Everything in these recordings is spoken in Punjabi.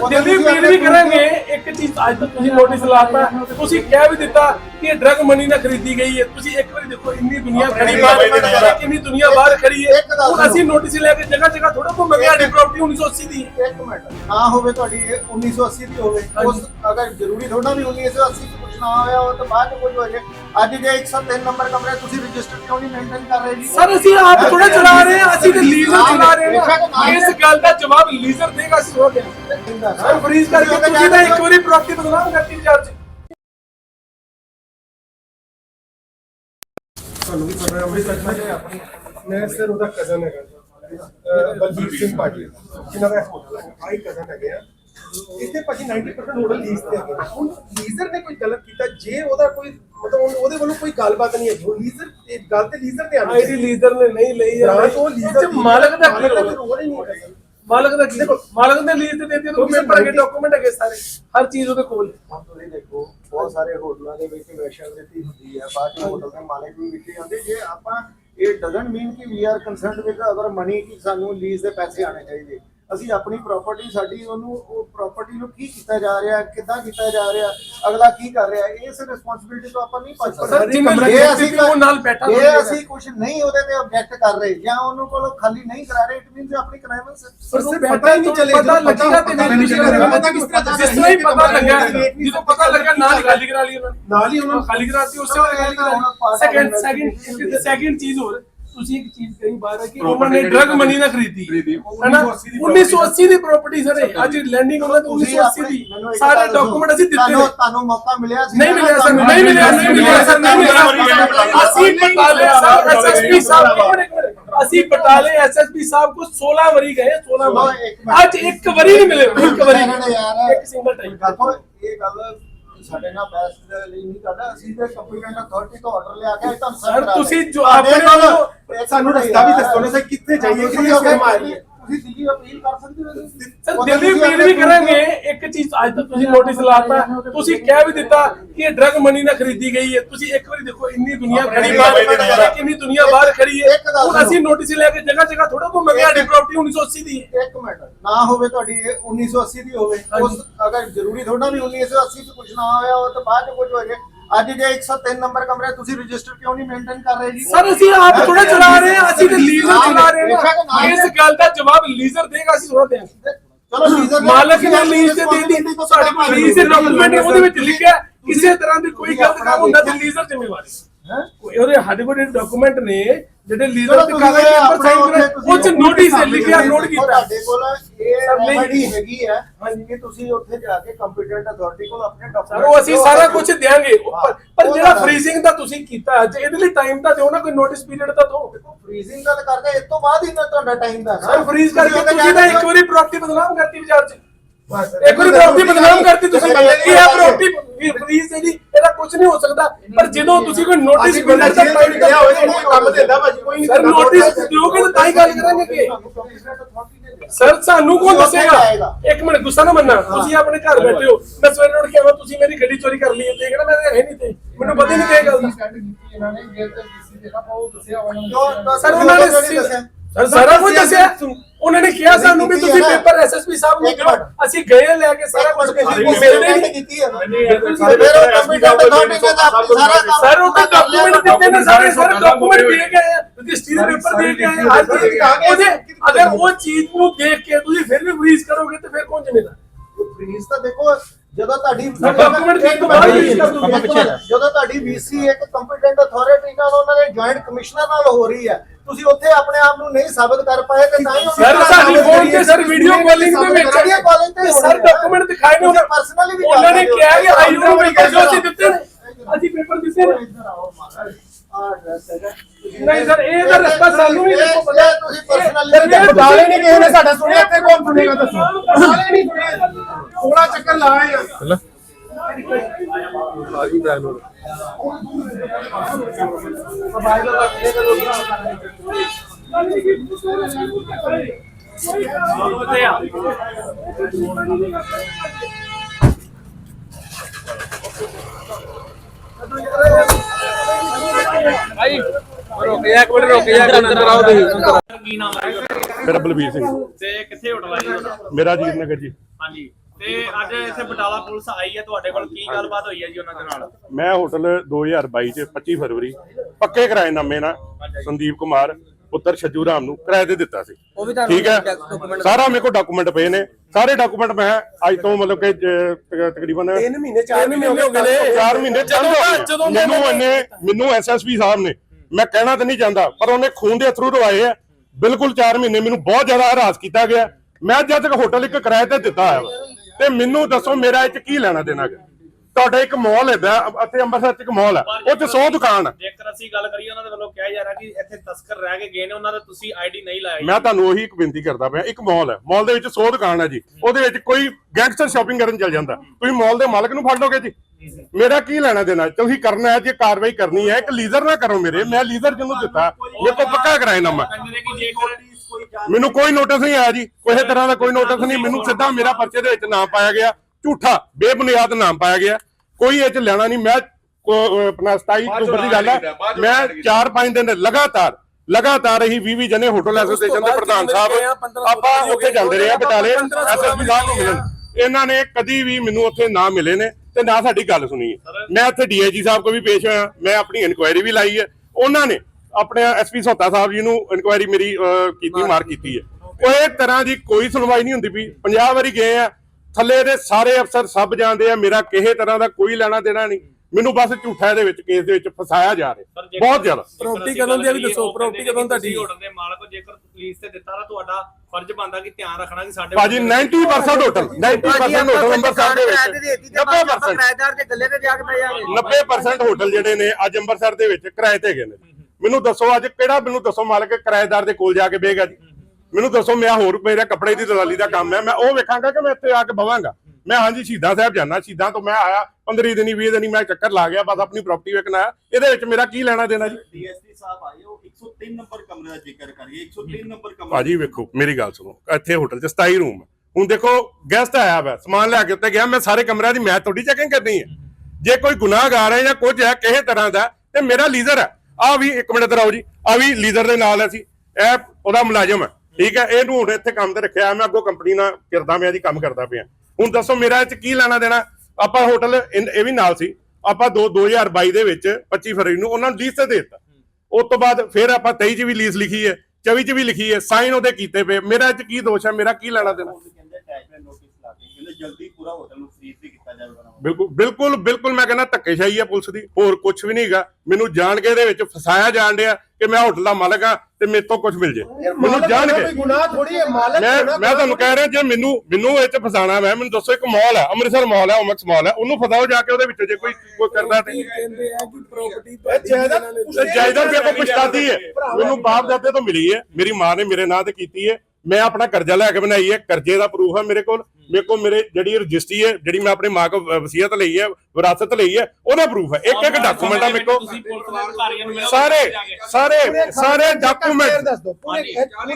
ਜਲਦੀ ਅਪੀਲ ਵੀ ਕਰਾਂਗੇ ਇੱਕ ਚੀਜ਼ ਅੱਜ ਤੱਕ ਤੁਸੀਂ ਨੋਟਿਸ ਲਾਤਾ ਤੁਸੀਂ ਕਹਿ ਵੀ ਦਿੱਤਾ ਕਿ ਇਹ ਡਰਗ ਮਨੀ ਨਾਲ ਖਰੀਦੀ ਗਈ ਹੈ। ਤੁਸੀਂ ਇੱਕ ਵਾਰੀ ਦੇਖੋ ਇੰਨੀ ਦੁਨੀਆ ਖੜੀ ਬਾਹਰ ਕਿੰਨੀ ਦੁਨੀਆ ਬਾਹਰ ਖੜੀ ਹੈ। ਹੁਣ ਅਸੀਂ ਨੋਟਿਸ ਲੈ ਕੇ ਜਗ੍ਹਾ ਜਗ੍ਹਾ ਥੋੜਾ ਘੁੰਮਾਂਗੇ ਸਾਡੀ ਪ੍ਰਾਪਰਟੀ 1980 ਦੀ। ਹੈ ਇੱਕ ਮਿੰਟ ਨਾ ਹੋਵੇ ਤੁਹਾਡੀ ਇਹ 1980 ਦੀ ਹੋਵੇ ਉਸ ਅਗਰ ਜ਼ਰੂਰੀ ਥੋੜਾ ਵੀ 1980 ਚ ਕੁਝ ਨਾ ਹੋਇਆ ਹੋ ਤਾਂ ਬਾਅਦ ਚ ਕੁਝ ਹੋ ਜਾਏ ਅੱਜ ਜੇ 103 ਨੰਬਰ ਕਮਰੇ ਤੁਸੀਂ ਰਜਿਸਟਰ ਕਿਉਂ ਨਹੀਂ ਮੇਨਟੇਨ ਕਰ ਰਹੇ ਜੀ? ਸਰ ਅਸੀਂ ਆਪ ਥੋੜਾ ਚਲਾ ਰਹੇ ਹਾਂ ਅਸੀਂ ਤੇ ਲੀਜ਼ਰ ਚਲਾ ਰਹੇ ਹਾਂ। ਇਸ ਗੱਲ ਦਾ ਜਵਾਬ ਲੀਜ਼ਰ ਦੇਗਾ ਹੋ ਗਿਆ ਸਰ ਫਰੀਜ਼ ਕਰਕੇ ਤੁਸੀਂ ਤਾਂ ਇੱਕ ਵਾਰੀ ਪ੍ਰਾਪਰਟੀ ਕਰਤੀ ਬਾਜ਼ਾਰ 'ਚ ਤੁਹਾਨੂੰ ਵੀ ਪਤਾ ਹੈ ਅੰਮ੍ਰਿਤਸਰ ਚ ਆਪਣੀ ਮੈਂ ਸਰ ਉਹਦਾ ਕਜ਼ਨ ਹੈਗਾ ਬਲਬੀਰ ਸਿੰਘ ਪਾਜੀ ਜਿਨ੍ਹਾਂ ਦਾ ਹੋਟਲ ਹੈ ਆਈ ਕਜ਼ਨ ਹੈਗੇ ਆ। ਇੱਥੇ ਭਾਜੀ 90% ਹੋਟਲ ਲੀਜ਼ ਤੇ ਹੈਗੇ ਨੇ। ਹੁਣ ਲੀਜ਼ਰ ਨੇ ਕੋਈ ਗਲਤ ਕੀਤਾ ਜੇ ਉਹਦਾ ਕੋਈ ਮਤਲਬ ਉਹ- ਉਹਦੇ ਵੱਲੋਂ ਕੋਈ ਗੱਲਬਾਤ ਨਹੀਂ ਹੈ ਉਹ ਲੀਜ਼ਰ ਇਹ ਗੱਲ ਤੇ ਲੀਜ਼ਰ ਤੇ ਆਣੀ ਆਈਡੀ ਲੀਜ਼ਰ ਨੇ ਨਹੀਂ ਲਈ ਯਾਰ ਬ੍ਰਾਂਚ ਉਹ ਲੀਜ਼ਰ ਇਹ 'ਚ ਮਾਲਕ ਦਾ ਕੀ ਮਾਲਕ ਦਾ ਰੋਲ ਹੈ? ਰੋਲ ਹੀ ਨਹੀਂ ਹੈਗਾ। ਮਾਲਕ ਦਾ ਕੀ ਦੇਖੋ ਮਾਲਕ ਨੇ ਲੀਜ਼ ਤੇ ਦਿੱਤੀ ਤਾਂ ਕਿਸੇ ਬਣ ਕੇ ਡਾਕੂਮੈਂਟ ਹੈਗੇ ਸਾਰੇ। ਹਰ ਚੀਜ਼ ਉਹਦੇ ਕੋਲ ਹੈ। ਹੁਣ ਤੁਸੀਂ ਦੇਖੋ ਬਹੁਤ ਸਾਰੇ ਹੋਟਲਾਂ ਦੇ ਵਿੱਚ ਵੈਸ਼ਨਵਿਤੀ ਹੁੰਦੀ ਹੈ। ਬਾਅਦ ਚ ਹੋਟਲ ਦੇ ਮਾਲਕ ਵੀ ਵਿਖੇ ਜਾਂਦੇ। ਜੇ ਆਪਾਂ ਇਹ ਡਸਨਟ ਮੀਨ ਕਿ we are concerned with our money ਕਿ ਸਾਨੂੰ ਲੀਜ਼ ਦੇ ਪੈਸੇ ਆਣੇ ਚਾਹੀਦੇ। ਅਸੀਂ ਆਪਣੀ ਪ੍ਰਾਪਰਟੀ ਸਾਡੀ ਉਹਨੂੰ ਉਹ ਪ੍ਰਾਪਰਟੀ ਨੂੰ ਕੀ ਕੀਤਾ ਜਾ ਰਿਹਾ ਕਿੱਦਾਂ ਕੀਤਾ ਜਾ ਰਿਹਾ ਅਗਲਾ ਕੀ ਕਰ ਰਿਹਾ ਇਸ ਰਿਸਪੌਂਸਿਬਿਲਟੀ ਤੋਂ ਆਪਾਂ ਨਹੀਂ ਭੱਜ ਸਕਦੇ। ਜੇ ਕਮਰੇ ਅਸੀਂ ਨਾਲ ਬੈਠਾ ਹੋਏਗਾ। ਅਸੀਂ ਕੁਝ ਨਹੀਂ ਉਹਦੇ ਤੇ ਆਬਜੈਕਟ ਕਰ ਰਹੇ ਜਾਂ ਉਹਨੂੰ ਕੋਲੋਂ ਖਾਲੀ ਨਹੀਂ ਕਰਾ ਰਹੇ ਇਟ ਮੀਨਸ ਆਪਣੀ ਪਰ ਸਰ, ਪਤਾ ਪਤਾ ਹੀ ਨਹੀਂ ਚੱਲੇ ਪਤਾ ਲੱਗੇਗਾ ਤੇ ਨਹੀਂ ਪਤਾ ਕਿਸ ਤਰ੍ਹਾਂ ਜਿਸ ਤਰ੍ਹਾਂ ਹੀ ਪਤਾ ਲੱਗਾ ਜਦੋਂ ਪਤਾ ਲੱਗਾ ਨਾਲ ਖਾਲੀ ਕਰਾ ਲਈ ਉਹਨਾਂ ਨੇ। ਨਾਲ ਹੀ ਉਹਨਾਂ ਨੂੰ ਖਾਲੀ ਕਰਾਤੀ ਉਸੇ ਵੇਲੇ ਖਾਲੀ ਕਰਾ ਸੈਕਿੰਡ ਸੈਕਿੰਡ ਸੈਕਿੰਡ ਚੀਜ਼ ਹੋਰ। ਤੁਸੀਂ ਇੱਕ ਚੀਜ਼ ਕਹੀ ਬਾਹਰ ਕਿ ਉਹਨਾਂ ਨੇ ਡਰਗ ਮਨੀ ਨਾ ਖਰੀਦੀ। ਹੈਨਾ? 1980 ਦੀ ਪ੍ਰਾਪਰਟੀ ਸਰ। ਅੱਜ ਲੈਂਡਿੰਗ ਉਹਨਾਂ ਦੀ। 1980 ਦੀ ਸਾਰੇ ਡਾਕੂਮੈਂਟ ਅਸੀਂ ਦਿੱਤੇ ਨੇ। ਤੁਹਾਨੂੰ ਮੌਕਾ ਮਿਲਿਆ ਸੀ ਨਹੀਂ ਮਿਲਿਆ ਸਰ ਨਹੀਂ ਮਿਲਿਆ ਨਹੀਂ ਮਿਲਿਆ ਸਰ ਨਹੀਂ ਮਿਲਿਆ ਅਸੀਂ ਬਟਾਲੇ ਸਾਹਿਬ ਐਸਐਸਪੀ ਸਾਹਿਬ। ਅਸੀਂ ਬਟਾਲੇ ਐਸਐਸਪੀ ਸਾਹਿਬ ਕੋ 16 ਵਰੀ ਗਏ 16 ਵਾਰੀ। ਅੱਜ ਇੱਕ ਵਰੀ ਨਹੀਂ ਮਿਲੇ ਇੱਕ ਵਰੀ। ਇੱਕ ਸਿੰਗਲ ਟਾਈਮ ਇਹ ਗੱਲ ਸਾਡੇ ਨਾਲ ਬਹਿਸ ਦੇ ਲਈ ਨਹੀਂ ਕਰਦਾ ਅਸੀਂ ਤੇ ਕੰਪੀਟੈਂਟ ਅਥਾਰਟੀ ਤੋਂ ਆਰਡਰ ਲਿਆ ਕੇ ਤੁਹਾਨੂੰ ਸਰ, ਤੁਸੀਂ। ਜੋ ਆਪਣੇ ਸਾਨੂੰ ਰਸਤਾ ਵੀ ਦੱਸੋ ਨਾ ਸਰ ਕਿੱਥੇ ਜਾਈਏ ਆ ਰਹੀ ਹੈ ਤੁਸੀਂ ਦਿੱਲੀ ਅਪੀਲ ਕਰ ਸਕਦੇ ਹੋ ਤੁਸੀਂ। ਸਰ ਉਹ ਦਿੱਲੀ ਅਪੀਲ ਵੀ ਕਰਾਂਗੇ। ਇੱਕ ਚੀਜ਼ ਅੱਜ ਤੱਕ ਤੁਸੀਂ ਨੋਟਿਸ ਲਾਤਾ ਤੁਸੀਂ ਕਹਿ ਵੀ ਦਿੱਤਾ ਕਿ ਇਹ ਡਰਗ ਮਨੀ ਨਾਲ ਖਰੀਦੀ ਗਈ ਹੈ। ਤੁਸੀਂ ਇੱਕ ਵਾਰੀ ਦੇਖੋ ਇੰਨੀ ਦੁਨੀਆ ਖੜੀ ਬਾਹਰ ਕਿੰਨੀ ਦੁਨੀਆ ਬਾਹਰ ਖੜੀ ਹੈ। ਹੁਣ ਅਸੀਂ ਨੋਟਿਸ ਲੈ ਕੇ ਜਗ੍ਹਾ ਜਗ੍ਹਾ ਥੋੜਾ ਘੁੰਮਾਂਗੇ ਸਾਡੀ ਪ੍ਰਾਪਰਟੀ 1980 ਦੀ ਹੈ। ਇੱਕ ਮਿੰਟ। ਨਾ ਹੋਵੇ ਤੁਹਾਡੀ ਇਹ 1980 ਦੀ ਹੋਵੇ। ਉਸ ਅਗਰ ਜ਼ਰੂਰੀ ਥੋੜਾ ਵੀ 1980 ਚ ਕੁਝ ਨਾ ਹੋਇਆ ਹੋ ਤਾਂ ਬਾਅਦ ਚ ਕੁਝ ਹੋ ਜਾਏ। ਅੱਜ ਜੇ 103 ਨੰਬਰ ਕਮਰੇ ਤੁਸੀਂ ਰਜਿਸਟਰ ਕਿਉਂ ਨਹੀਂ ਮੇਨਟੇਨ ਕਰ ਰਹੇ ਜੀ? ਸਰ ਅਸੀਂ ਆਪ ਥੋੜਾ ਚਲਾ ਰਹੇ ਹਾਂ ਅਸੀਂ ਤੇ ਲੀਜ਼ਰ ਚਲਾ ਰਹੇ ਹਾਂ। ਇਸ ਗੱਲ ਦਾ ਜਵਾਬ ਲੀਜ਼ਰ ਦੇਗਾ ਅਸੀਂ ਥੋੜਾ ਦੇਾਂਗੇ ਚਲੋ ਲੀਜ਼ਰ ਮਾਲਕ ਨੇ ਲੀਜ਼ ਤੇ ਦੇ ਦਿੱਤੀ। ਸਾਡੇ ਕੋਲ ਲੀਜ਼ ਦੇ ਡਾਕੂਮੈਂਟ ਉਹਦੇ ਵਿੱਚ ਲਿਖਿਆ ਕਿਸੇ ਤਰ੍ਹਾਂ ਦੀ ਕੋਈ ਗਲਤ ਕੰਮ ਹੁੰਦਾ ਤੇ ਲੀਜ਼ਰ ਜ਼ਿੰਮੇਵਾਰੀ। ਹੈ ਕੋਈ ਉਹਦੇ ਸਾਡੇ ਕੋਲ ਜਿਹੜੇ ਡਾਕੂਮੈਂਟ ਨੇ ਜਿਹੜੇ ਚਲੋ ਤੇ ਕਾਗਜ਼ ਇਹ ਉੱਪਰ ਸਾਈਨ ਕਰੇ ਉਹ ਚ ਨੋਟਿਸ ਹੈ ਲਿਖਿਆ ਨੋਟ ਕੀਤਾ। ਤੁਹਾਡੇ ਕੋਲ ਇਹ। ਰੈਮੇਡੀ ਹੈਗੀ ਹੈ ਕਿ ਤੁਸੀਂ ਉੱਥੇ ਜਾ ਕੇ ਕੰਪੀਟੈਂਟ ਅਥਾਰਟੀ ਕੋਲ ਆਪਣੇ ਡਾਕੂਮੈਂਟ ਉਹ ਅਸੀਂ ਸਾਰਾ ਕੁਝ ਉਹ ਪਰ- ਜਿਹੜਾ ਤਾਂ- ਫ੍ਰੀਜ਼ਿੰਗ ਦਾ ਤੁਸੀਂ ਕੀਤਾ ਅੱਜ ਇਹਦੇ ਲਈ ਟਾਈਮ ਤਾਂ ਦਿਓ ਨਾ ਕੋਈ ਨੋਟਿਸ ਪੀਰੀਅਡ ਤਾਂ ਦਿਓ। ਫ੍ਰੀਜ਼ਿੰਗ ਦਾ ਤਾਂ ਕਰਦੇ ਇਸ ਤੋਂ ਬਾਅਦ ਹੀ ਨਾ ਤੁਹਾਡਾ ਟਾਈਮ ਦਾ ਸਰ ਫ੍ਰੀਜ਼ ਕਰਕੇ ਤੁਸੀਂ ਤਾਂ ਇੱਕ ਵਾਰੀ ਪ੍ਰਾਪਰਟੀ ਬਦਨਾਮ ਕਰਤੀ ਵਿਚਾਰ ਚ। ਇੱਕ ਵਾਰੀ ਪ੍ਰਾਪਰਟੀ ਬਦਨਾਮ ਕਰਤੀ ਤੁਸੀਂ। ਬੰਦੇ ਇਹ ਆ ਪ੍ਰਾਪਰਟੀ ਫ੍ਰੀਜ਼ ਹੈ ਜੀ ਇਹਦਾ ਕੁਝ ਨਹੀਂ ਹੋ ਸਕਦਾ। ਪਰ ਜਦੋਂ ਤੁਸੀਂ ਕੋਈ ਨੋਟਿਸ ਪੀਰੀਅਡ ਦਾ ਟਾਈਮ ਗਿਆ ਹੋਇਆ ਕੋਈ ਕੰਮ ਦਿੰਦਾ ਭਾਜੀ ਕੋਈ ਨਹੀਂ ਸਰ ਨੋਟਿਸ ਦਿਓਗੇ ਤਾਂ ਤਾਂ ਹੀ ਗੱਲ ਕਰਾਂਗੇ ਕਿ? ਸਰ ਸਾਨੂੰ ਕੌਣ ਦੱਸੇਗਾ? ਇੱਕ ਮਿੰਟ ਗੁੱਸਾ ਨਾ ਮੰਨਣਾ। ਤੁਸੀਂ ਆਪਣੇ ਘਰ ਬੈਠੇ ਹੋ। ਮੈਂ ਸਵੇਰੇ ਉੱਠ ਕੇ ਆਵਾਂ ਤੁਸੀਂ ਮੇਰੀ ਗੱਡੀ ਚੋਰੀ ਕਰ ਲਈ ਹੈ ਦੇਖਣਾ ਮੈਂ ਤਾਂ ਹੈ ਨਹੀਂ ਤੇ। ਮੈਨੂੰ ਪਤਾ ਹੀ ਨਹੀਂ ਕਿ ਇਹ ਗੱਲ ਦਾ। ਸਰ ਉਹਨਾਂ ਨੇ ਸਰ ਸਾਰਾ ਕੁਝ ਦੱਸਿਆ? ਉਹਨਾਂ ਨੇ ਕਿਹਾ ਸਾਨੂੰ ਵੀ ਤੁਸੀਂ ਪੇਪਰ ਐਸਐਸਪੀ ਸਾਹਿਬ ਨੂੰ ਦਿਓ। ਅਸੀਂ ਗਏ ਲੈ ਕੇ ਸਾਰਾ ਕੁਝ ਮਿਲਦੇ ਨਹੀਂ ਕੀਤੀ ਹੈ ਨਾ। ਸਾਰੇ ਫਿਰ ਉਹ ਤਾਂ ਸਾਰਾ ਕੰਮ ਸਰ ਉਹ ਤਾਂ ਡਾਕੂਮੈਂਟ ਦਿੱਤੇ ਨੇ ਸਾਰੇ ਸਾਰੇ ਡਾਕੂਮੈਂਟ ਦੇ ਕੇ ਆਏ ਰਜਿਸਟਰੀ ਦੇ ਪੇਪਰ ਦੇ ਕੇ ਆਏ ਹਰ ਚੀਜ਼ ਉਹਦੇ ਅਗਰ ਉਹ ਚੀਜ਼ ਨੂੰ ਦੇਖ ਕੇ ਤੁਸੀਂ ਫਿਰ ਵੀ ਫਰੀਜ਼ ਕਰੋਗੇ ਤੇ ਫਿਰ ਕੌਣ ਜ਼ਿੰਮੇਦਾਰ ਫ੍ਰੀਜ਼ ਤਾਂ ਦੇਖੋ ਜਦੋਂ ਤੁਹਾਡੀ ਸਰ, document ਦੇਖ ਤੋਂ ਬਾਅਦ freeze ਕਰ ਦੂੰਗੇ। ਇੱਕ ਮਿੰਟ, ਜਦੋਂ ਤੁਹਾਡੀ ਵੀਸੀ ਇੱਕ ਕੰਪੀਟੈਂਟ ਅਥਾਰਟੀ ਨਾਲ ਉਹਨਾਂ ਦੇ ਜੁਆਇੰਟ ਕਮਿਸ਼ਨਰ ਨਾਲ ਹੋ ਰਹੀ ਹੈ ਤੁਸੀਂ ਉੱਥੇ ਆਪਣੇ ਆਪ ਨੂੰ ਨਹੀਂ ਸਾਬਤ ਕਰ ਪਾਏ ਤੇ ਤਾਂ ਹੀ ਉਹਨਾਂ ਸਰ ਨੇ ਸਾਡੀ ਫੋਨ ਤੇ। ਸਰ ਵੀਡੀਓ ਕਾਲਿੰਗ ਦੇ ਵਿੱਚ ਵੀਡੀਓ ਕਾਲਿੰਗ ਤੇ ਸਰ ਡਾਕੂਮੈਂਟ ਦਿਖਾਏ ਨੇ ਉਹਨਾਂ ਪਰਸਨਲੀ ਵੀ ਉਹਨਾਂ ਨੇ ਕਿਹਾ ਕਿ। ਆਈ ਨੂੰ ਪੇਪਰ ਜੋ ਅਸੀਂ ਦਿੱਤੇ ਨੇ ਅਸੀਂ ਪੇਪਰ ਦਿੱਤੇ ਨੇ ਇੱਧਰ ਆਓ ਮਹਾਰਾਜ ਆਹ address ਹੈਗਾ। ਤੁਸੀਂ ਨਹੀਂ ਸਰ ਇਹ ਤਾਂ ਰਸਤਾ ਸਾਨੂੰ ਵੀ ਦੇਖੋ ਪਤਾ ਇਹ ਤੁਸੀਂ personally ਸਰ, ਇਹ ਬਟਾਲੇ ਨਹੀਂ ਕਿਸੇ ਨੇ ਸਾਡਾ ਸੁਣਿਆ ਇੱਥੇ ਕੌਣ ਸੁਣੇਗਾ ਦੱਸੋ ਬਟਾਲੇ ਨਹੀਂ ਸੁਣਿਆ 16 ਚੱਕਰ ਲਾਏ ਆ ਮੇਰਾ ਬਲਬੀਰ ਸਿੰਘ। ਤੇ ਕਿੱਥੇ ਹੋਟਲ ਆ ਜੀ ਤੁਹਾਡਾ? ਮੇਰਾ ਜੀਤ ਨਗਰ ਜੀ। ਹਾਂਜੀ। ਤੇ ਅੱਜ ਇੱਥੇ ਬਟਾਲਾ ਪੁਲਿਸ ਆਈ ਹੈ ਤੁਹਾਡੇ ਕੋਲ ਕੀ ਗੱਲਬਾਤ ਹੋਈ ਹੈ ਜੀ ਉਹਨਾਂ ਦੇ ਨਾਲ? ਮੈਂ ਹੋਟਲ 2022 ਚ 25 ਫਰਵਰੀ ਪੱਕੇ ਕਿਰਾਏ ਨਾਮੇ ਨਾਲ ਸੰਦੀਪ ਕੁਮਾਰ ਪੁੱਤਰ ਛੱਜੂ ਰਾਮ ਨੂੰ ਕਿਰਾਏ ਤੇ ਦਿੱਤਾ ਸੀ। ਉਹ ਵੀ ਤੁਹਾਨੂੰ ਠੀਕ ਹੈ? ਸਾਰਾ ਮੇਰੇ ਕੋਲ ਡਾਕੂਮੈਂਟ ਪਏ ਨੇ। ਸਾਰੇ ਡਾਕੂਮੈਂਟ ਮੈਂ ਅੱਜ ਤੋਂ ਮਤਲਬ ਕਿ ਜ- ਤਕ- ਤਕਰੀਬਨ 3 ਮਹੀਨੇ 4 ਤਿੰਨ ਮਹੀਨੇ ਹੋ ਗਏ ਨੇ। ਚਾਰ ਮਹੀਨੇ ਚੰਦ ਹੋ ਗਏ ਜਦੋਂ ਮੈਨੂੰ ਇਹਨੇ ਮੈਨੂੰ ਐਸਐਸਪੀ ਸਾਹਿਬ ਨੇ ਮੈਂ ਕਹਿਣਾ ਤਾਂ ਨਹੀਂ ਚਾਹੁੰਦਾ ਪਰ ਉਹਨੇ ਖੂਨ ਦੇ ਅਥਰੂ ਰਵਾਏ ਆ ਬਿਲਕੁਲ 4 ਮਹੀਨੇ ਮੈਨੂੰ ਬਹੁਤ ਜ਼ਿਆਦਾ ਹਰਾਸ ਕੀਤਾ ਗਿਆ ਮੈਂ ਜਦ ਤੱਕ ਹੋਟਲ ਇੱਕ ਕਿਰਾਏ ਤੇ ਦਿੱਤਾ ਹੋਇਆ ਵਾ। ਤੇ ਮੈਨੂੰ ਦੱਸੋ ਮੇਰਾ ਇਹ ਚ ਕੀ ਲੈਣਾ ਦੇਣਾ ਗਾ? ਤੁਹਾਡਾ ਇੱਕ ਮਾਲ ਹੈਗਾ ਇੱਥੇ ਅੰਮ੍ਰਿਤਸਰ ਚ ਇੱਕ ਮਾਲ ਹੈ ਉਹ ਚ 100 ਦੁਕਾਨ ਆ ਜੇਕਰ ਅਸੀਂ ਗੱਲ ਕਰੀਏ ਉਹਨਾਂ ਦੇ ਵੱਲੋਂ ਕਿਹਾ ਜਾ ਰਿਹਾ ਕਿ ਇੱਥੇ ਤਸਕਰ ਰਹਿ ਕੇ ਗਏ ਨੇ ਉਹਨਾਂ ਦਾ ਤੁਸੀਂ ਆਈਡੀ ਨਹੀਂ ਲਾਇਆ ਮੈਂ ਤੁਹਾਨੂੰ ਉਹੀ ਇੱਕ ਬੇਨਤੀ ਕਰਦਾ ਪਿਆ ਇੱਕ ਮਾਲ ਹੈ ਮਾਲ ਦੇ ਵਿੱਚ 100 ਦੁਕਾਨ ਹੈ ਜੀ ਉਹਦੇ ਵਿੱਚ ਕੋਈ ਗੈਂਗਸਟਰ ਸ਼ਾਪਿੰਗ ਕਰਨ ਚੱਲ ਜਾਂਦਾ। ਤੁਸੀਂ ਮਾਲ ਦੇ ਮਾਲਕ ਨੂੰ ਫੜ ਲੋਗੇ ਜੀ। ਮੇਰਾ ਕੀ ਲੈਣਾ ਦੇਣਾ? ਤੁਸੀਂ ਕਰਨਾ ਹੈ ਜੇ ਕਾਰਵਾਈ ਕਰਨੀ ਹੈ ਇੱਕ ਲੀਜ਼ਰ ਨਾ ਕਰੋ ਮੇਰੇ ਮੈਂ ਲੀਜ਼ਰ ਜਿਹਨੂੰ ਦਿੱਤਾ ਮੇਰੇ ਕੋਲ ਪੱਕਾ ਕਰਾਏ ਨਾ ਮੈਂ ਕਹਿੰਦੇ ਨੇ ਕਿ ਜੇਕਰ ਮੈਨੂੰ ਕੋਈ ਨੋਟਿਸ ਨਹੀਂ ਆਇਆ ਜੀ ਕਿਸੇ ਤਰ੍ਹਾਂ ਦਾ ਕੋਈ ਨੋਟਿਸ ਨਹੀਂ ਮੈਨੂੰ ਸਿੱਧਾ ਮੇਰਾ ਪਰਚੇ ਦੇ ਵਿੱਚ ਨਾਮ ਪਾਇਆ ਗਿਆ ਝੂਠਾ ਬੇਬੁਨਿਆਦ ਨਾਮ ਪਾਇਆ ਗਿਆ। ਕੋਈ ਇਹ ਚ ਲੈਣਾ ਨਹੀਂ। ਮੈਂ ਆਪਣਾ 27 ਅਕਤੂਬਰ ਦੀ ਗੱਲ ਹੈ ਮੈਂ 4-5 ਦਿਨ ਲਗਾਤਾਰ ਲਗਾਤਾਰ ਹੀ 20 20 ਜਣੇ ਹੋਟਲ ਐਸੋਸੀਏਸ਼ਨ ਦੇ ਪ੍ਰਧਾਨ ਸਾਹਿਬ ਆਪਾਂ ਉੱਥੇ ਜਾਂਦੇ ਰਹੇ ਆ ਬਟਾਲੇ। ਐਸਐਸਪੀ ਸਾਹਿਬ ਨੂੰ ਮਿਲਣ। ਇਹਨਾਂ ਨੇ ਕਦੀ ਵੀ ਮੈਨੂੰ ਉੱਥੇ ਨਾ ਮਿਲੇ ਨੇ ਤੇ ਨਾ ਸਾਡੀ ਗੱਲ ਸੁਣੀ ਹੈ। ਮੈਂ ਉੱਥੇ ਡੀਆਈਜੀ ਸਾਹਿਬ ਕੋ ਵੀ ਪੇਸ਼ ਹੋਇਆ। ਮੈਂ ਆਪਣੀ ਇਨਕੁਆਇਰੀ ਵੀ ਲਾਈ ਹੈ। ਉਹਨਾਂ ਨੇ ਆਪਣੇ ਐਸਪੀ ਸੋਤਾ ਸਾਹਿਬ ਜੀ ਨੂੰ ਇਨਕੁਆਇਰੀ ਮੇਰੀ ਕੀਤੀ ਮਾਰ ਕੀਤੀ ਹੈ। ਕੋਈ ਤਰ੍ਹਾਂ ਦੀ ਕੋਈ ਸੁਣਵਾਈ ਨਹੀਂ ਹੁੰਦੀ ਪਈ। 50 ਵਾਰੀ ਗਏ ਆ। ਥੱਲੇ ਦੇ ਸਾਰੇ ਅਫਸਰ ਸਭ ਜਾਣਦੇ ਆ ਮੇਰਾ ਕਿਸੇ ਤਰ੍ਹਾਂ ਦਾ ਕੋਈ ਲੈਣਾ ਦੇਣਾ ਨਹੀਂ। ਮੈਨੂੰ ਬਸ ਝੂਠਾ ਇਹਦੇ ਵਿੱਚ ਕੇਸ ਦੇ ਵਿੱਚ ਫਸਾਇਆ ਜਾ ਰਿਹਾ। ਬਹੁਤ ਜ਼ਿਆਦਾ। ਅਸੀਂ ਕਦੋਂ ਦੀ ਆ ਵੀ ਦੱਸੋ, ਕਹਿੰਦੇ ਕਦੋਂ ਤੁਹਾਡੀ? ਹੋਟਲ ਦੇ ਮਾਲਕ ਜੇਕਰ ਪੁਲਿਸ ਤੇ ਦਿੱਤਾ ਤਾਂ ਤੁਹਾਡਾ ਫਰਜ਼ ਬਣਦਾ ਕਿ ਧਿਆਨ ਰੱਖਣਾ ਕਿ ਸਾਡੇ ਭਾਜੀ 90% ਹੋਟਲ 90% ਹੋਟਲ ਅੰਮ੍ਰਿਤਸਰ ਦੇ ਵਿੱਚ 90% ਕਿਰਾਏਦਾਰ ਦੇ ਗੱਲੇ ਤੇ ਜਾ ਕੇ ਬਹਿ ਜਾਗੇ 90% ਹੋਟਲ ਜਿਹੜੇ ਨੇ ਅੱਜ ਅੰਮ੍ਰਿਤਸਰ ਦੇ ਵਿੱਚ ਕਿਰਾਏ ਤੇ ਹੈਗੇ ਨੇ। ਮੈਨੂੰ ਦੱਸੋ ਅੱਜ ਕਿਹੜਾ ਮੈਨੂੰ ਦੱਸੋ ਮਾਲਕ ਕਿਰਾਏਦਾਰ ਦੇ ਕੋਲ ਜਾ ਕੇ ਬੇਗਾ ਜੀ। ਮੈਨੂੰ ਦੱਸੋ ਮੈਂ ਹੋਰ ਮੇਰਾ ਕੱਪੜੇ ਦੀ ਦਲਾਲੀ ਦਾ ਕੰਮ ਹੈ। ਮੈਂ ਉਹ ਵੇਖਾਂਗਾ ਕਿ ਮੈਂ ਇੱਥੇ ਆ ਕੇ ਬਵਾਂਗਾ। ਮੈਂ ਹਾਂਜੀ ਸ਼ਹੀਦਾਂ ਸਾਹਿਬ ਜਾਣਾ ਸ਼ਹੀਦਾਂ ਤੋਂ ਮੈਂ ਆਇਆ 15 ਦਿਨੀ 20 ਦਿਨੀ ਮੈਂ ਚੱਕਰ ਲਾ ਗਿਆ ਬਸ ਆਪਣੀ ਪ੍ਰਾਪਰਟੀ ਵੇਖਣਾ ਹੈ। ਇਹਦੇ ਵਿੱਚ ਮੇਰਾ ਕੀ ਲੈਣਾ ਦੇਣਾ ਜੀ? ਡੀਐਸਪੀ ਸਾਹਿਬ ਆਏ ਉਹ 103 ਨੰਬਰ ਕਮਰੇ ਦਾ ਜ਼ਿਕਰ ਕਰੀਏ। 103 ਨੰਬਰ ਕਮਰਾ ਭਾਜੀ ਵੇਖੋ ਮੇਰੀ ਗੱਲ ਸੁਣੋ। ਇੱਥੇ ਹੋਟਲ 'ਚ 27 ਰੂਮ ਹੁਣ ਦੇਖੋ ਗੈਸਟ ਆਇਆ ਵਾ ਸਮਾਨ ਲੈ ਕੇ ਉੱਤੇ ਗਿਆ। ਮੈਂ ਸਾਰੇ ਕਮਰਿਆਂ ਦੀ ਮੈਂ ਥੋੜੀ ਚੈਕਿੰਗ ਕਰਨੀ ਹੈ। ਜੇ ਕੋਈ ਗੁਨਾਹਗਾਰ ਹੈ ਜਾਂ ਕੁਝ ਹੈ ਕਿਸੇ ਤਰ੍ਹਾਂ ਦਾ ਤੇ ਮੇਰਾ ਲੀਜ਼ਰ ਹੈ ਆ ਵੀ ਇੱਕ ਮਿੰਟ ਆਓ ਜੀ। ਆ ਵੀ ਲੀਜ਼ਰ ਦੇ ਨਾਲ ਅਸੀਂ। ਇਹ ਉਹਦਾ ਮੁਲਾਜ਼ਮ ਹੈ। ਠੀਕ ਹੈ ਇਹਨੂੰ ਹੁਣ ਇੱਥੇ ਕੰਮ ਤੇ ਰੱਖਿਆ ਮੈਂ ਅੱਗੋਂ ਕੰਪਨੀ ਨਾਲ ਕਰਦਾ ਪਿਆ ਜੀ ਕੰਮ ਕਰਦਾ ਪਿਆ। ਹੁਣ ਦੱਸੋ ਮੇਰਾ ਇਹ 'ਚ ਕੀ ਲੈਣਾ ਦੇਣਾ? ਆਪਾਂ ਹੋਟਲ ਇਹ ਵੀ ਨਾਲ ਸੀ। ਆਪਾਂ 2 2022 ਦੇ ਵਿੱਚ 25 ਫਰਵਰੀ ਨੂੰ ਉਹਨਾਂ ਨੂੰ ਲੀਜ਼ ਤੇ ਦੇ ਦਿੱਤਾ। ਉਸ ਤੋਂ ਬਾਅਦ ਫਿਰ ਆਪਾਂ 23 ਚ ਵੀ ਲੀਜ਼ ਲਿਖੀ ਹੈ 24 ਚ ਵੀ ਲਿਖੀ ਹੈ ਸਾਈਨ ਉਹਦੇ ਕੀਤੇ ਪਏ। ਮੇਰਾ ਚ ਕੀ ਦੋਸ਼ ਹੈ ਮੇਰਾ ਕੀ ਲੈਣਾ ਦੇਣਾ? ਬਿਲਕੁਲ ਬਿਲਕੁਲ ਬਿਲਕੁਲ ਮੈਂ ਕਹਿੰਦਾ ਧੱਕੇਸ਼ਾਹੀ ਹੈ ਪੁਲਿਸ ਦੀ ਹੋਰ ਕੁਝ ਵੀ ਨਹੀਂਗਾ ਮੈਨੂੰ ਜਾਣ ਕੇ ਇਹਦੇ ਵਿੱਚ ਫਸਾਇਆ ਜਾਣ ਡਿਆ। ਕਿ ਮੈਂ ਹੋਟਲ ਦਾ ਮਾਲਕ ਆ ਤੇ ਮੇਰੇ ਤੋਂ ਕੁਝ ਮਿਲ ਜੇ। ਮੈਨੂੰ ਜਾਣ ਕੇ ਗੁਨਾਹ ਥੋੜੀ ਹੈ ਮਾਲਕ ਮੈਂ ਮੈਂ ਤੁਹਾਨੂੰ ਕਹਿ ਰਿਹਾ ਜੇ ਮੈਨੂੰ ਮੈਨੂੰ ਇਹ ਚ ਫਸਾਣਾ ਮੈਂ ਮੈਨੂੰ ਦੱਸੋ ਇੱਕ ਮਾਲ ਹੈ ਅੰਮ੍ਰਿਤਸਰ ਮਾਲ ਹੈ ਓਮਕਸ ਮਾਲ ਹੈ ਉਹਨੂੰ ਫਸਾਓ ਜਾ ਕੇ ਉਹਦੇ ਵਿੱਚ ਜੇ ਕੋਈ ਕੋਈ ਕਰਦਾ ਤੇ ਕਹਿੰਦੇ ਆ ਕਿ ਪ੍ਰਾਪਰਟੀ ਇਹ ਜਾਇਦਾਦ ਤੇ ਜਾਇਦਾਦ ਮੇਰੇ ਕੋਲ ਪਛਤਾਦੀ ਹੈ? ਮੈਨੂੰ ਬਾਪ ਦਾਦੇ ਤੋਂ ਮਿਲੀ ਹੈ ਮੇਰੀ ਮਾਂ ਨੇ ਮੇਰੇ ਨਾਂ ਤੇ ਕੀਤੀ ਹੈ ਮੈਂ ਆਪਣਾ ਕਰਜ਼ਾ ਲੈ ਕੇ ਬਣਾਈ ਹੈ ਕਰਜ਼ੇ ਦਾ ਪ੍ਰੂਫ ਹੈ ਮੇਰੇ ਕੋਲ। ਮੇਰੇ ਕੋਲ ਮੇਰੇ ਜਿਹੜੀ ਰਜਿਸਟਰੀ ਹੈ ਜਿਹੜੀ ਮੈਂ ਆਪਣੀ ਮਾਂ ਕੋਲ ਵਸੀਅਤ ਲਈ ਹੈ ਵਿਰਾਸਤ ਲਈ ਹੈ ਉਹਦਾ ਪ੍ਰੂਫ ਹੈ। ਇੱਕ ਇੱਕ ਡਾਕੂਮੈਂਟ ਆ ਮੇਰੇ ਕੋਲ। ਸਾਰੇ ਜਾ ਕੇ। ਸਾਰੇ ਸਾਰੇ ਡਾਕੂਮੈਂਟ ਦੱਸ ਦਿਓ। ਪੂਰੇ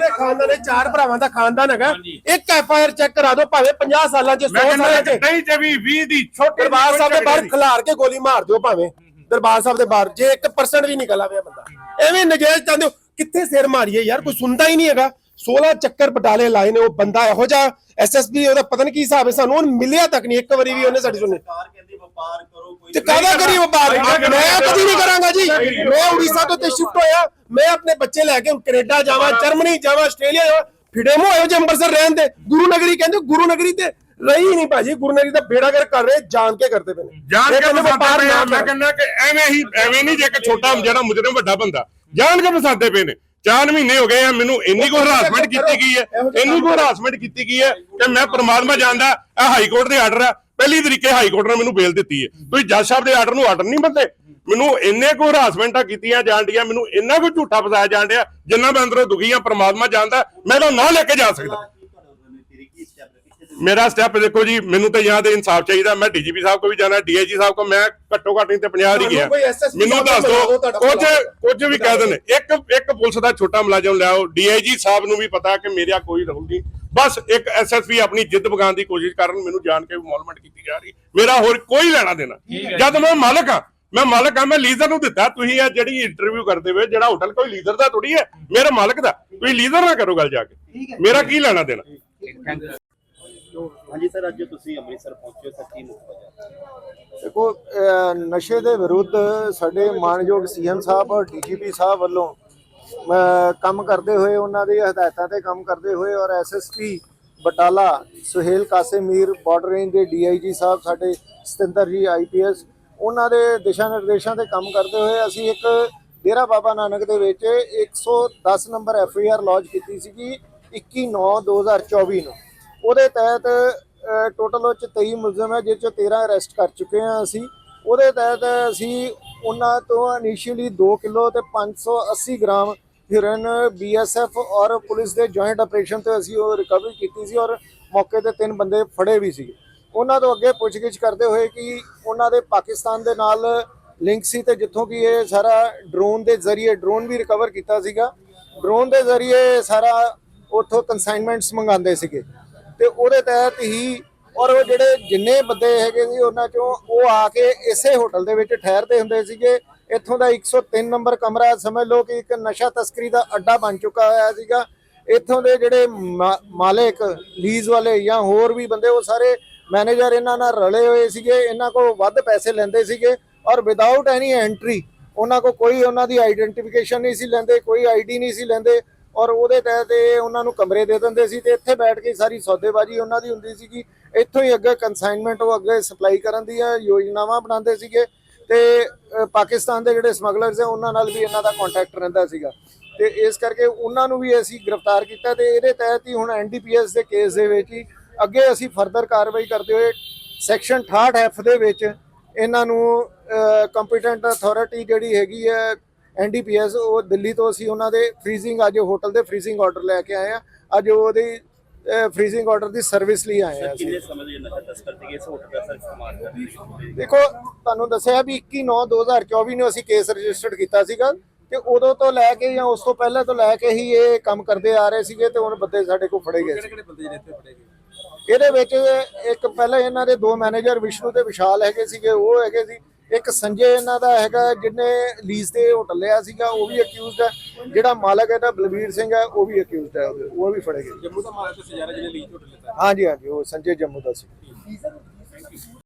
ਖਾਨਦਾਨ ਦੇ ਚਾਰ ਭਰਾਵਾਂ ਦਾ ਖਾਨਦਾਨ ਹੈਗਾ। ਇੱਕ ਐਫ ਆਈ ਆਰ ਚੈੱਕ ਕਰਾ ਦਿਓ ਭਾਵੇਂ 50 ਸਾਲਾਂ ਚ 100 ਮੈਂ ਕਹਿੰਦਾ ਸਾਲਾਂ ਚ। ਨਹੀਂ ਤੇ ਵੀ 20 ਦੀ ਛੋਟੀ ਦਰਬਾਰ ਸਾਹਿਬ ਦੇ ਬਾਹਰ ਖਿਲਾਰ ਕੇ ਗੋਲੀ ਮਾਰ ਦਿਓ ਭਾਵੇਂ। ਦਰਬਾਰ ਸਾਹਿਬ ਦੇ ਬਾਹਰ ਜੇ 1% ਵੀ ਨਿਕਲ ਆਵੇ ਬੰਦਾ। ਐਵੇਂ ਨਜਾਇਜ਼ ਚਾਹੁੰਦੇ ਹੋ। ਕਿੱਥੇ ਸਿਰ ਮਾਰੀਏ ਯਾਰ ਕੋਈ ਸੁਣਦਾ ਹੀ ਨਹੀਂ ਹੈਗਾ। 16 ਚੱਕਰ ਬਟਾਲੇ ਲਾਏ ਨੇ ਉਹ ਬੰਦਾ ਇਹੋ ਜਿਹਾ ਐਸਐਸਪੀ ਉਹਦਾ ਪਤਾ ਨਹੀਂ ਕੀ ਹਿਸਾਬ ਹੈ ਸਾਨੂੰ ਉਹ ਮਿਲਿਆ ਤੱਕ ਨਹੀਂ ਇੱਕ ਵਾਰੀ ਵੀ ਉਹਨੇ ਸਾਡੀ ਸੁਣੀ। ਸਰਕਾਰ ਕਹਿੰਦੀ ਵਪਾਰ ਕਰੋ ਕੋਈ ਤੇ ਕਾਹਦਾ ਕਰੀ ਵਪਾਰ? ਮੈਂ ਕਦੀ ਨਹੀਂ ਕਰਾਂਗਾ ਜੀ। ਮੈਂ ਉੜੀਸਾ ਤੋਂ ਤੇ ਸ਼ਿਫਟ ਹੋਇਆ ਮੈਂ ਆਪਣੇ ਬੱਚੇ ਲੈ ਕੇ ਕੈਨੇਡਾ ਜਾਵਾਂ ਜਰਮਨੀ ਜਾਵਾਂ ਆਸਟ੍ਰੇਲੀਆ ਜਾਵਾਂ ਫਿੜੇ ਮੋ ਹੋਏ ਜੇ ਅੰਮ੍ਰਿਤਸਰ ਰਹਿਣ ਦੇ। ਗੁਰੂ ਨਗਰੀ ਕਹਿੰਦੇ ਗੁਰੂ ਨਗਰੀ ਤੇ ਰਹੀ ਨਹੀਂ ਭਾਜੀ ਗੁਰੂ ਨਗਰੀ ਦਾ ਬੇੜਾ ਕਰ ਕਰ ਰਹੇ ਜਾਣ ਕੇ ਕਰਦੇ ਪਏ ਨੇ। ਜਾਣ ਇਹ ਕੇ ਵਪਾਰ ਮੈਂ। ਕਹਿੰਦਾ ਕਿ ਐਵੇਂ ਹੀ ਐਵੇਂ ਨਹੀਂ ਜੇ ਇੱਕ ਛੋਟਾ ਜਿਹੜਾ ਮੁਜਰਮ ਵੱਡਾ ਬੰਦਾ ਜਾਣ ਕੇ ਫਸਾਦੇ ਪਏ ਨੇ। ਚਾਰ ਮਹੀਨੇ ਹੋ ਗਏ ਆ ਮੈਨੂੰ ਇੰਨੀ ਕੋ ਹਰਾਸਮੈਂਟ ਕੀਤੀ ਗਈ ਹੈ ਇੰਨੀ ਕੋ ਹਰਾਸਮੈਂਟ ਕੀਤੀ ਗਈ ਹੈ ਕਿ ਮੈਂ ਪ੍ਰਮਾਤਮਾ ਜਾਣਦਾ ਇਹ ਹਾਈ ਕੋਰਟ ਦੇ ਆਰਡਰ ਆ। ਪਹਿਲੀ ਤਰੀਕੇ ਹਾਈ ਕੋਰਟ ਨੇ ਮੈਨੂੰ ਬੇਲ ਦਿੱਤੀ ਹੈ। ਤੁਸੀਂ ਜੱਜ ਸਾਹਿਬ ਦੇ ਆਰਡਰ ਨੂੰ ਆਰਡਰ ਨਹੀਂ ਬੰਦੇ ਮੈਨੂੰ ਇੰਨੇ ਕੋ ਹਰਾਸਮੈਂਟਾਂ ਕੀਤੀਆਂ ਜਾਣ ਡੀਆਂ ਮੈਨੂੰ ਇੰਨਾ ਕੋ ਝੂਠਾ ਫਸਾਇਆ ਜਾਣ ਡਿਆ ਜਿੰਨਾ ਮੈਂ ਅੰਦਰੋਂ ਦੁਖੀ ਆ ਪ੍ਰਮਾਤਮਾ ਜਾਣਦਾ ਮੈਂ ਤਾਂ ਨਾ ਲੈ ਕੇ ਜਾ ਸਕਦਾ ਕੀ ਤੁਹਾਡਾ ਰਣਨੀਤੀ ਕੀ ਸਟੈਪ ਕਿੱਥੇ ਤੇ ਮੇਰਾ ਸਟੈਪ ਦੇਖੋ ਜੀ ਮੈਨੂੰ ਤਾਂ ਤੇ ਇਨਸਾਫ ਚਾਹੀਦਾ। ਮੈਂ ਡੀਜੀਪੀ ਸਾਹਿਬ ਕੋ ਵੀ ਜਾਣਾ ਡੀਆਈਜੀ ਸਾਹਿਬ ਕੋ ਮੈਂ ਘੱਟੋ ਘੱਟ ਨਹੀਂ ਤੇ 50 ਹੀ ਗਿਆ। ਮੈਨੂੰ ਦੱਸ ਦਿਓ ਕੁਝ। ਕੁਝ ਵੀ ਕਹਿ ਦੇਣ ਇੱਕ ਇੱਕ ਪੁਲਿਸ ਦਾ ਛੋਟਾ ਮੁਲਾਜ਼ਮ ਲਿਆਓ ਡੀਆਈਜੀ ਸਾਹਿਬ ਨੂੰ ਵੀ ਪਤਾ ਕਿ ਮੇਰਾ ਕੋਈ ਰੋਲ ਨਹੀਂ। ਬਸ ਇੱਕ ਐਸਐਸਪੀ ਆਪਣੀ ਜਿੱਦ ਬਗਾਉਣ ਦੀ ਕੋਸ਼ਿਸ਼ ਕਰਨ ਮੈਨੂੰ ਜਾਣ ਕੇ ਇਨਵੋਲਵਮੈਂਟ ਕੀਤੀ ਜਾ ਰਹੀ। ਮੇਰਾ ਹੋਰ ਕੋਈ ਲੈਣਾ ਦੇਣਾ। ਜਦ ਮੈਂ ਮਾਲਕ ਆ ਮੈਂ ਮਾਲਕ ਆ ਮੈਂ ਲੀਜ਼ਰ ਨੂੰ ਦਿੱਤਾ। ਤੁਸੀਂ ਇਹ ਜਿਹੜੀ ਇੰਟਰਵਿਊ ਕਰਦੇ ਹੋਏ ਜਿਹੜਾ ਹੋਟਲ ਕੋਈ ਲੀਜ਼ਰ ਦਾ ਥੋੜੀ ਹੈ ਮੇਰੇ ਮਾਲਕ ਦਾ। ਤੁਸੀਂ ਲੀਜ਼ਰ ਨਾ ਕਰੋ ਗੱਲ ਜਾ ਕੇ। ਮੇਰਾ ਕੀ ਲੈਣਾ ਦੇਣਾ? ਹਾਂਜੀ ਸਰ, ਅੱਜ ਤੁਸੀਂ ਅੰਮ੍ਰਿਤਸਰ ਪਹੁੰਚੇ ਹੋ ਸੱਚੀ ਮੁੱਖ ਵਜ੍ਹਾ? ਦੇਖੋ ਨਸ਼ੇ ਦੇ ਵਿਰੁੱਧ ਸਾਡੇ ਮਾਨਯੋਗ ਸੀਐਮ ਸਾਹਿਬ ਔਰ ਡੀਜੀਪੀ ਸਾਹਿਬ ਵੱਲੋਂ ਕੰਮ ਕਰਦੇ ਹੋਏ ਉਹਨਾਂ ਦੀ ਹਦਾਇਤਾਂ ਤੇ ਕੰਮ ਕਰਦੇ ਹੋਏ ਔਰ SSP Batala Suhail Qasim Mir border range ਦੇ ਡੀਆਈਜੀ ਸਾਹਿਬ, ਸਾਡੇ ਸਤਿੰਦਰ ਜੀ ਆਈਪੀਐਸ ਉਹਨਾਂ ਦੇ ਦਿਸ਼ਾ ਨਿਰਦੇਸ਼ਾਂ ਤੇ ਕੰਮ ਕਰਦੇ ਹੋਏ ਅਸੀਂ ਇੱਕ ਡੇਰਾ ਬਾਬਾ ਨਾਨਕ ਦੇ ਵਿੱਚ 110 ਨੰਬਰ ਐਫਆਈਆਰ ਲੌਂਚ ਕੀਤੀ ਸੀਗੀ 21/9/2024 ਨੂੰ। ਉਹਦੇ ਤਹਿਤ ਟੋਟਲ ਉਹ 'ਚ 23 ਮੁਲਜ਼ਮ ਹੈ ਜਿਸ ਚੋਂ 13 ਅਰੈਸਟ ਕਰ ਚੁੱਕੇ ਹਾਂ ਅਸੀਂ। ਉਹਦੇ ਤਹਿਤ ਅਸੀਂ ਉਹਨਾਂ ਤੋਂ ਇਨੀਸ਼ੀਅਲੀ 2 ਕਿਲੋ ਤੇ 580 ਗ੍ਰਾਮ ਹਿਰਨ ਬੀਐਸਐਫ ਔਰ ਪੁਲਿਸ ਦੇ ਜੁਆਇੰਟ ਆਪਰੇਸ਼ਨ ਤੇ ਅਸੀਂ ਉਹ ਰਿਕਵਰੀ ਕੀਤੀ ਸੀ ਔਰ ਮੌਕੇ ਤੇ ਤਿੰਨ ਬੰਦੇ ਫੜੇ ਵੀ ਸੀ ਉਹਨਾਂ ਤੋਂ ਅੱਗੇ ਪੁੱਛਗਿੱਛ ਕਰਦੇ ਹੋਏ ਕਿ ਉਹਨਾਂ ਦੇ ਪਾਕਿਸਤਾਨ ਦੇ ਨਾਲ ਲਿੰਕ ਸੀ ਤੇ ਜਿੱਥੋਂ ਕਿ ਇਹ ਸਾਰਾ ਡਰੋਨ ਦੇ ਜ਼ਰੀਏ ਡਰੋਨ ਵੀ ਰਿਕਵਰ ਕੀਤਾ ਸੀਗਾ। ਡਰੋਨ ਦੇ ਜ਼ਰੀਏ ਸਾਰਾ ਉੱਥੋਂ ਕਨਸਾਈਨਮੈਂਟਸ ਮੰਗਾਉਂਦੇ ਸੀਗੇ। ਤੇ ਉਹਦੇ ਤਹਿਤ ਹੀ ਔਰ ਉਹ ਜਿਹੜੇ ਜਿੰਨੇ ਬੰਦੇ ਹੈਗੇ ਸੀ, ਉਹਨਾਂ ਚੋਂ ਉਹ ਆ ਕੇ ਇਸੇ ਹੋਟਲ ਦੇ ਵਿੱਚ ਠਹਿਰਦੇ ਹੁੰਦੇ ਸੀਗੇ। ਇੱਥੋਂ ਦਾ 103 ਨੰਬਰ ਕਮਰਾ ਸਮਝ ਲਓ ਕਿ ਇੱਕ ਨਸ਼ਾ ਤਸਕਰੀ ਦਾ ਅੱਡਾ ਬਣ ਚੁੱਕਾ ਹੋਇਆ ਸੀਗਾ। ਇੱਥੋਂ ਦੇ ਜਿਹੜੇ ਮਾ- ਮਾਲਕ, ਲੀਜ਼ ਵਾਲੇ ਜਾਂ ਹੋਰ ਵੀ ਬੰਦੇ, ਉਹ ਸਾਰੇ ਮੈਨੇਜਰ ਇਹਨਾਂ ਨਾਲ ਰਲੇ ਹੋਏ ਸੀਗੇ। ਇਹਨਾਂ ਕੋਲ ਵੱਧ ਪੈਸੇ ਲੈਂਦੇ ਸੀਗੇ ਔਰ ਵਿਦਆਊਟ ਐਨੀ ਐਂਟਰੀ ਉਹਨਾਂ ਕੋ ਕੋਈ ਉਹਨਾਂ ਦੀ ਆਈਡੈਂਟੀਫਿਕੇਸ਼ਨ ਨਹੀਂ ਸੀ ਲੈਂਦੇ, ਕੋਈ ਆਈਡੀ ਨਹੀਂ ਸੀ ਲੈਂਦੇ। ਔਰ ਉਹਦੇ ਤਹਿਤ ਇਹ ਉਹਨਾਂ ਨੂੰ ਕਮਰੇ ਦੇ ਦਿੰਦੇ ਸੀ ਤੇ ਇੱਥੇ ਬੈਠ ਕੇ ਸਾਰੀ ਸੌਦੇਬਾਜ਼ੀ ਉਹਨਾਂ ਦੀ ਹੁੰਦੀ ਸੀਗੀ। ਇੱਥੋਂ ਹੀ ਅੱਗੇ ਕਨਸਾਈਨਮੈਂਟ ਉਹ ਅੱਗੇ ਸਪਲਾਈ ਕਰਨ ਦੀਆਂ ਯੋਜਨਾਵਾਂ ਬਣਾਉਂਦੇ ਸੀਗੇ ਤੇ ਪਾਕਿਸਤਾਨ ਦੇ ਜਿਹੜੇ ਸਮਗਲਰਸ ਹੈ ਉਹਨਾਂ ਨਾਲ ਵੀ ਇਹਨਾਂ ਦਾ ਕੰਟੈਕਟ ਰਹਿੰਦਾ ਸੀਗਾ। ਤੇ ਇਸ ਕਰਕੇ ਉਹਨਾਂ ਨੂੰ ਵੀ ਅਸੀਂ ਗ੍ਰਿਫਤਾਰ ਕੀਤਾ ਤੇ ਇਹਦੇ ਤਹਿਤ ਹੀ ਹੁਣ ਐਨਡੀਪੀਐਸ ਦੇ ਕੇਸ ਦੇ ਵਿੱਚ ਹੀ ਅੱਗੇ ਅਸੀਂ ਫਰਦਰ ਕਾਰਵਾਈ ਕਰਦੇ ਹੋਏ ਸੈਕਸ਼ਨ 68 ਐਫ ਦੇ ਵਿੱਚ ਇਹਨਾਂ ਨੂੰ ਕੰਪੀਟੈਂਟ ਅਥਾਰਟੀ ਜਿਹੜੀ ਹੈਗੀ ਹੈ ਐਨਡੀਪੀਐਸ ਉਹ ਦਿੱਲੀ ਤੋਂ ਅਸੀਂ ਉਹਨਾਂ ਦੇ ਫ੍ਰੀਜ਼ਿੰਗ ਅੱਜ ਹੋਟਲ ਦੇ ਫ੍ਰੀਜ਼ਿੰਗ ਆਰਡਰ ਲੈ ਕੇ ਆਏ ਆ ਅੱਜ ਉਹਦੀ ਫ੍ਰੀਜ਼ਿੰਗ ਆਰਡਰ ਦੀ ਸਰਵਿਸ ਲਈ ਆਏ ਆ ਅਸੀਂ। ਕਿੰਨੇ ਸਮੇਂ ਦੇ ਨਸ਼ਾ ਤਸਕਰ ਸੀਗੇ? ਇਸ ਹੋਟਲ ਦਾ ਸਰ ਇਸਤੇਮਾਲ ਕਰਦੇ ਦੇਖੋ ਤੁਹਾਨੂੰ ਦੱਸਿਆ ਵੀ 21 9 2024 ਨੂੰ ਅਸੀਂ ਕੇਸ ਰਜਿਸਟਰਡ ਕੀਤਾ ਸੀਗਾ ਤੇ ਉਦੋਂ ਤੋਂ ਲੈ ਕੇ ਜਾਂ ਉਸ ਤੋਂ ਪਹਿਲਾਂ ਤੋਂ ਲੈ ਕੇ ਹੀ ਇਹ ਕੰਮ ਕਰਦੇ ਆ ਰਹੇ ਸੀਗੇ ਤੇ ਹੁਣ ਬੰਦੇ ਸਾਡੇ ਕੋਲ ਫੜੇ ਗਏ ਕਿਹੜੇ ਬੰਦੇ ਜਿਹੜੇ ਇੱਥੇ ਫੜੇ ਗਏ? ਇਹਦੇ ਵਿੱਚ ਇੱਕ ਪਹਿਲਾਂ ਇਹਨਾਂ ਦੇ ਦੋ ਮੈਨੇਜਰ ਵਿਸ਼ਨੂੰ ਤੇ ਵਿਸ਼ਾਲ ਹੈਗੇ ਸੀਗੇ ਉਹ ਹੈਗੇ ਸੀ। ਇੱਕ ਸੰਜੇ ਇਹਨਾਂ ਦਾ ਹੈਗਾ ਜਿਹਨੇ ਲੀਜ਼ ਤੇ ਹੋਟਲ ਲਿਆ ਸੀਗਾ ਉਹ ਵੀ ਅਕਿਊਜ਼ਡ ਹੈ। ਜਿਹੜਾ ਮਾਲਕ ਹੈ ਇਹਦਾ ਬਲਬੀਰ ਸਿੰਘ ਹੈ ਉਹ ਵੀ ਅਕਿਊਜ਼ਡ ਹੈ ਉਹਦੇ- ਉਹ ਵੀ ਫੜੇ ਗਏ। ਜੰਮੂ ਦਾ ਮਾਲਕ ਤੇ ਸਜਾਰਾ ਜਿਹਨੇ ਲੀਜ ਹੋਟਲ ਲਿੱਤਾ ਹਾਂਜੀ ਹਾਂਜੀ ਉਹ ਸੰਜੇ ਜੰਮੂ ਦਾ ਸੀ।